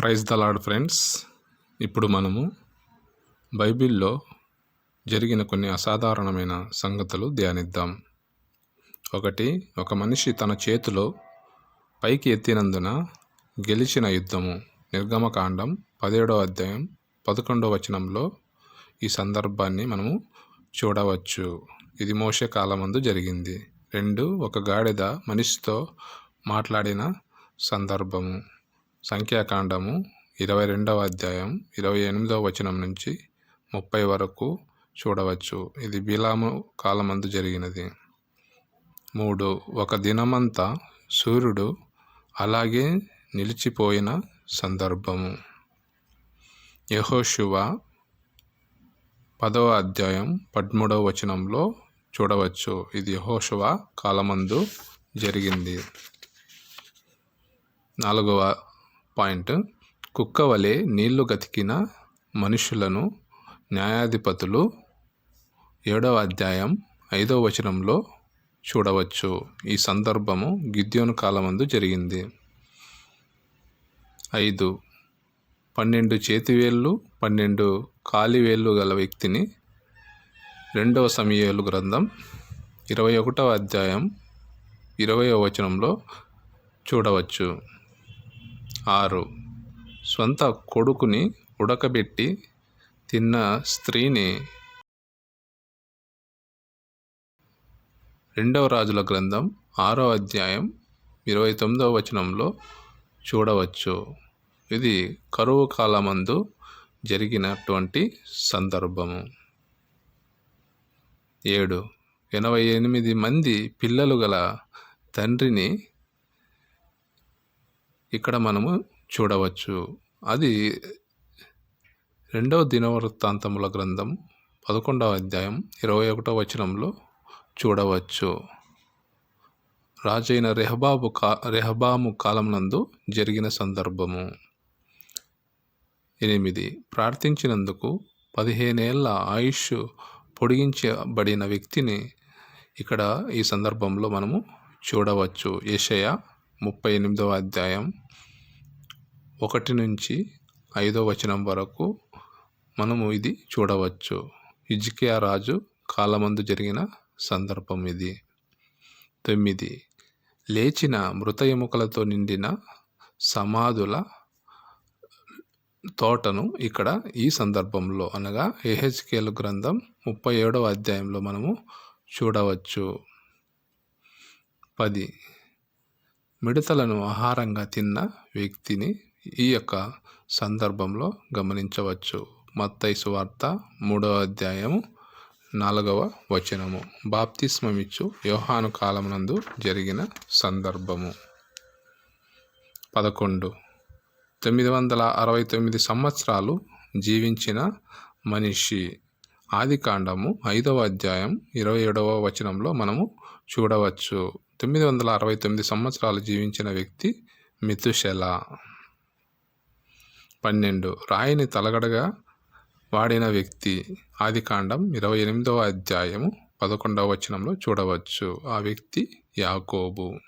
Praise the lord friends. ఇప్పుడు మనము బైబిల్లో జరిగిన కొన్ని అసాధారణమైన సంగతులు ధ్యానిద్దాం. ఒకటి ఒక మనిషి తన చేతిలో పైకి ఎత్తినందున గెలిచిన యుద్ధము. నిర్గమకాండం పదిహేడవ అధ్యాయం పదకొండవ వచనంలో ఈ సందర్భాన్ని మనము చూడవచ్చు. ఇది మోసే కాలమందు జరిగింది. రెండు ఒక గాడిద మనిషితో మాట్లాడిన సందర్భము. సంఖ్యాకాండము ఇరవై రెండవ అధ్యాయం ఇరవై ఎనిమిదవ వచనం నుంచి ముప్పై వరకు చూడవచ్చు. ఇది బిలాము కాలమందు జరిగినది. మూడు ఒక దినమంతా సూర్యుడు అలాగే నిలిచిపోయిన సందర్భము. యహోశివ పదవ అధ్యాయం పదమూడవ వచనంలో చూడవచ్చు. ఇది యహోశివ కాలమందు జరిగింది. నాలుగవ పాయింట్. కుక్క వలె నీళ్ళు గతికిన మనుషులను న్యాయాధిపతులు ఏడవ అధ్యాయం ఐదవ వచనంలో చూడవచ్చు. ఈ సందర్భము గిద్యోను కాలమందు జరిగింది. ఐదు. పన్నెండు చేతివేళ్ళు పన్నెండు కాలివేళ్ళు గల వ్యక్తిని రెండవ సమయాలు గ్రంథం ఇరవై ఒకటవ అధ్యాయం ఇరవయవ వచనంలో చూడవచ్చు. ఆరు. సొంత కొడుకుని ఉడకబెట్టి తిన్న స్త్రీని రెండవ రాజుల గ్రంథం ఆరో అధ్యాయం ఇరవై తొమ్మిదవ వచనంలో చూడవచ్చు. ఇది కరువు కాలమందు జరిగినటువంటి సందర్భము. ఏడు. ఎనభై ఎనిమిది మంది పిల్లలు గల తండ్రిని ఇక్కడ మనము చూడవచ్చు. అది రెండవ దినవృత్తాంతముల గ్రంథం పదకొండవ అధ్యాయం ఇరవై ఒకటవ వచనంలో చూడవచ్చు. రాజైన రెహబాబు కా రెహబాము కాలమునందు జరిగిన సందర్భము. ఎనిమిది. ప్రార్థించినందుకు పదిహేనేళ్ళ ఆయుష్ పొడిగించబడిన వ్యక్తిని ఇక్కడ ఈ సందర్భంలో మనము చూడవచ్చు. ఏషయ ముప్పై ఎనిమిదవ అధ్యాయం ఒకటి నుంచి ఐదో వచనం వరకు మనము ఇది చూడవచ్చు. ఇజ్కియా రాజు కాలమందు జరిగిన సందర్భం ఇది. తొమ్మిది. లేచిన మృత ఎముకలతో నిండిన సమాధుల తోటను ఇక్కడ ఈ సందర్భంలో అనగా ఏహెచ్కేల్ గ్రంథం ముప్పై ఏడవ అధ్యాయంలో మనము చూడవచ్చు. పది. మిడతలను ఆహారంగా తిన్న వ్యక్తిని ఈ యొక్క సందర్భంలో గమనించవచ్చు. మత్తైసు వార్త మూడవ అధ్యాయము నాలుగవ వచనము. బాప్తిస్మమిచ్చు యోహాను కాలమునందు జరిగిన సందర్భము. పదకొండు. తొమ్మిది వందల అరవై తొమ్మిది సంవత్సరాలు జీవించిన మనిషి. ఆది కాండము ఐదవ అధ్యాయం ఇరవై ఏడవ వచనంలో మనము చూడవచ్చు. తొమ్మిది వందల అరవై తొమ్మిది సంవత్సరాలు జీవించిన వ్యక్తి మితుశల పన్నెండు. రాయిని తలగడగా వాడిన వ్యక్తి. ఆదికాండం ఇరవై ఎనిమిదవ అధ్యాయము పదకొండవ వచనంలో చూడవచ్చు. ఆ వ్యక్తి యాకోబు.